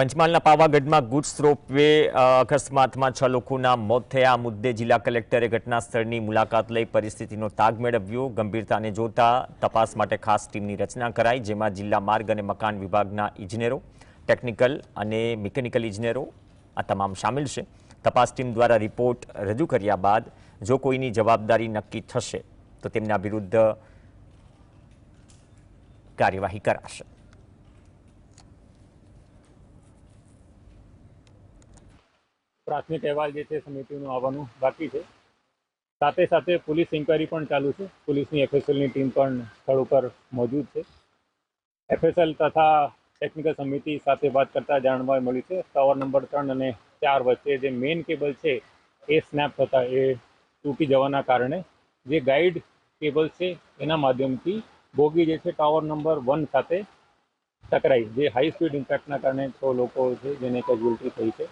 પંચમહાલના પાવાગઢમાં goods ropeway અકસ્માતમાં છ લોકોના મોત થયા. આ મુદ્દે જિલ્લા કલેક્ટરે ઘટના સ્થળની મુલાકાત લઈ પરિસ્થિતિનો તાગ મેળવ્યો. ગંભીરતાને જોતા તપાસ માટે ખાસ ટીમની રચના કરાઈ, જેમાં જિલ્લા માર્ગ અને મકાન વિભાગના ઇજનેરો, ટેકનિકલ અને મિકેનિકલ ઇજનેરો આ તમામ સામેલ છે. તપાસ ટીમ દ્વારા રિપોર્ટ રજૂ કર્યા બાદ જો કોઈની જવાબદારી નક્કી થશે, તો તેમના વિરુદ્ધ કાર્યવાહી કરાશે. પ્રાથમિક અહેવાલ જે છે સમિતિનું આવવાનું બાકી છે. સાથે સાથે પોલીસ ઇન્કવાયરી પણ ચાલુ છે. પોલીસની એફએસએલની ટીમ પણ સ્થળ ઉપર મોજૂદ છે. એફએસએલ તથા ટેકનિકલ સમિતિ સાથે વાત કરતા જાણવા મળ્યું છે. ટાવર નંબર ત્રણ અને ચાર વચ્ચે જે મેઇન કેબલ છે, એ સ્નેપ થતા, એ તૂટી જવાના કારણે જે ગાઈડ કેબલ છે, એના માધ્યમથી બોગી જે છે ટાવર નંબર વન સાથે ટકરાઈ. જે હાઈ સ્પીડ ઇમ્પેક્ટના કારણે છ લોકો છે જેને કેઝ્યુઅલ્ટી થઈ છે.